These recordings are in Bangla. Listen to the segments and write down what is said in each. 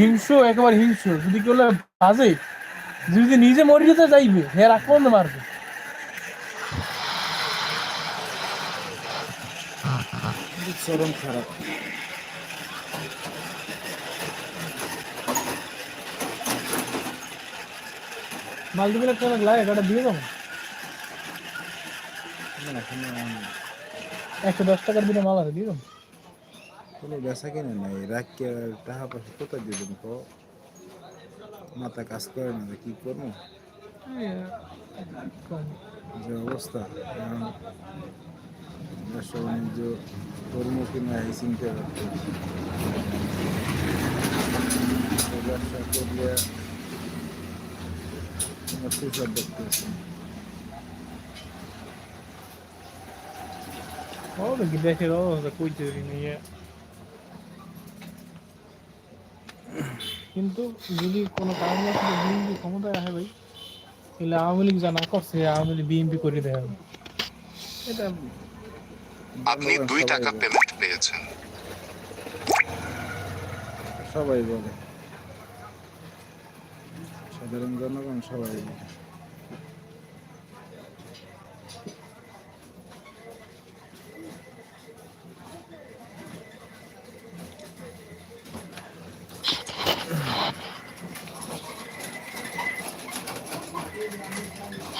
হিংস্র একেবারে হিংস্র। যদি কেউ বাজে যদি নিজে মরে যেতে যাইবে হের আক্রমণ মারবে। চরম খারাপ। লাগে দিয়ে একশো দশ টাকার দিনে মাল আছে দিয়ে দেবো কোনো বেচা কিনে নাই। রাখকে টাকা পয়সা কোথায় দিয়ে দেবো কও? মাথা কাজ করে না কি করব? যে অবস্থা। ব্যবসা বাণিজ্য কর্ম কিনা এই চিন্তা করতে ব্যবসা করলে দেখতেছি হবে কি দেশের অবস্থা কই তৈরি নিয়ে কিন্তু যদি কোনো কারণে বিএনপি ক্ষমতায় আসে ভাই তাহলে আওয়ামী লীগ জানা করছে আওয়ামী লীগ বিএনপি করে দেয় এটা আপনি দুই টাকা পেমেন্ট পেয়েছেন। সবাই বলে। সাধারণ জনগণ সবাই বলে।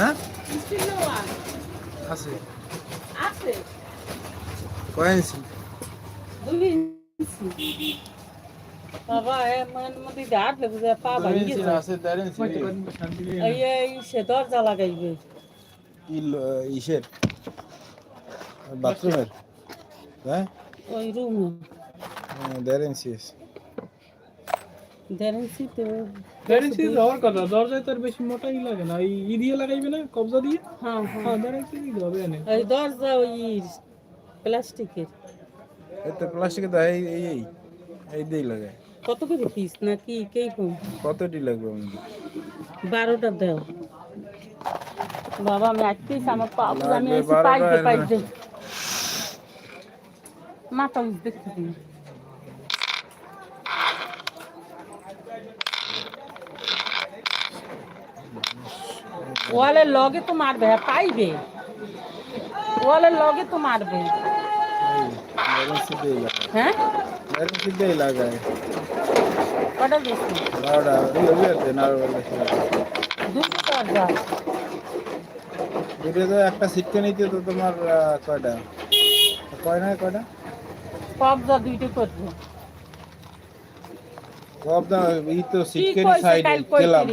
হ্যাঁ আছে আছে কয় ইঞ্চি বাবা এমন মধ্যে ডাকলে বুঝে পা ভাঙি গেছে আছে দেড় ইঞ্চি এই এই সে দরজা লাগাইবে ইল- ইসের বাথরুমের হ্যাঁ ওই রুমে হ্যাঁ, দেড় তো গ্যারেন্সি দেওয়ার কথা দরজায় তার বেশি মোটাই লাগে না। এই ই দিয়ে লাগাইবে না কবজা দিয়ে? হ্যাঁ হ্যাঁ। হ্যাঁ গ্যারেন্সি দিতে হবে এনে। এই দরজা ওই প্লাস্টিকের। এতে প্লাস্টিকে তো এই এই এই দিয়ে লাগায়। কত করে পিস নাকি কে কম কতটি লাগবে আমাদের বারোটা দেও। বাবা আমি আমার পা আমি এসে পাইতে পাইতে। মাথা দেখতে দিন। ওয়ালের লগে তো মারবে হ্যাঁ পাইবে। ওয়ালের লগে তো মারবে। হ্যাঁ? কটা দিচ্ছি দুটো দরজা দুটো তো একটা তো তোমার কয়টা কয় না কয়টা কবজা দুইটা করব। কবজা এই তো সিটকে সাইড খেলাম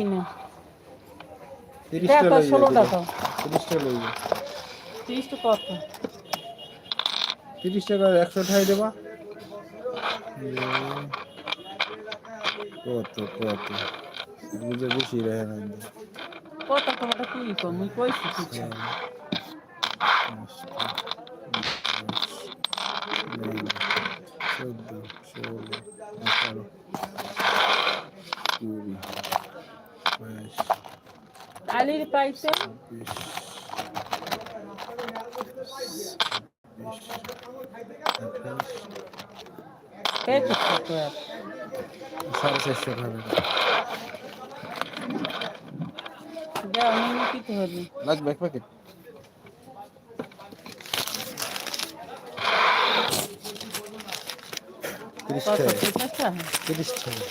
30 টাকা 16 টাকা 30 টাকা টাকা কত? 30 টাকা 100 ঠাই দেবা। কত কত? বুঝে বুঝি রে না কত কিছু। হ্যাঁ। চোদ্দ ষোলো কুড়ি। কি হবে। লাগবে এক প্যাকেট তিরিশ টাকা। তিরিশ টাকা।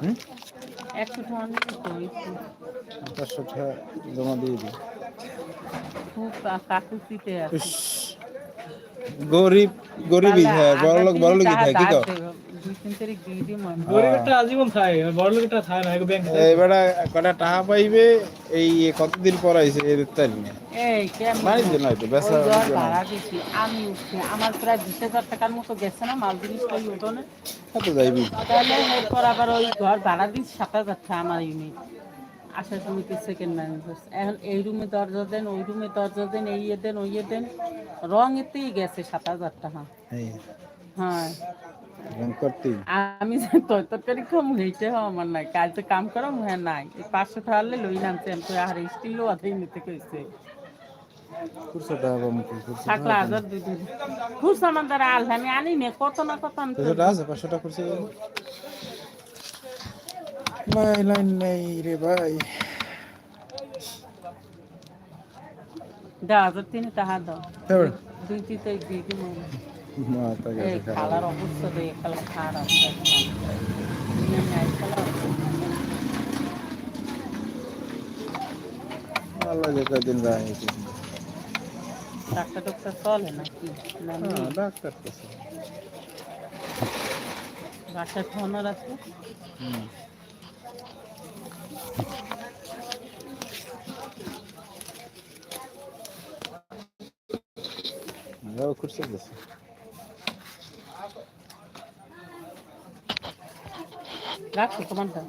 হুম? একশো টাকা পাঁচশো টাকা জমা দিয়ে দিই। খুব কাকু পিঠে গরিব গরিবই হ্যাঁ বড় লোক বড় লোকই থাকে কি তো কটা টাকা পাইবে এই কতদিন পর আইছে এর নয় আমি উঠছি আমার প্রায় বিশ হাজার টাকার মতো গেছে না মাল জিনিসটা ওই উঠোনে কত যাইবি? তাহলে এরপর আবার ওই ঘর ভাড়া দিচ্ছি সাত হাজার টাকা আমার ইউনিট আশা সমিতি সেকেন্ড ম্যানেজার এখন এই রুমে দরজা দেন ওই রুমে দরজা দেন এই দেন ওই দেন রং এতেই গেছে সাত হাজার টাকা। হ্যাঁ। আমি তরকারি খাম হইতে আমার নাই। তো কাম করাম হ্যাঁ নাই। পাঁচশো টাকা লই নামছে আমি আর স্টিলও আধাই নিতে কইছে দুই দাও হাজার তিন মাথা গেছে খালার অবস্থা দিয়ে খালা খারাপ আল্লাহ যে কদিন যায় ডাক্তার ডাক্তার চলে নাকি? না হ্যাঁ ডাক্তার তো আছে হুম। গেছে রাখো তোমারটা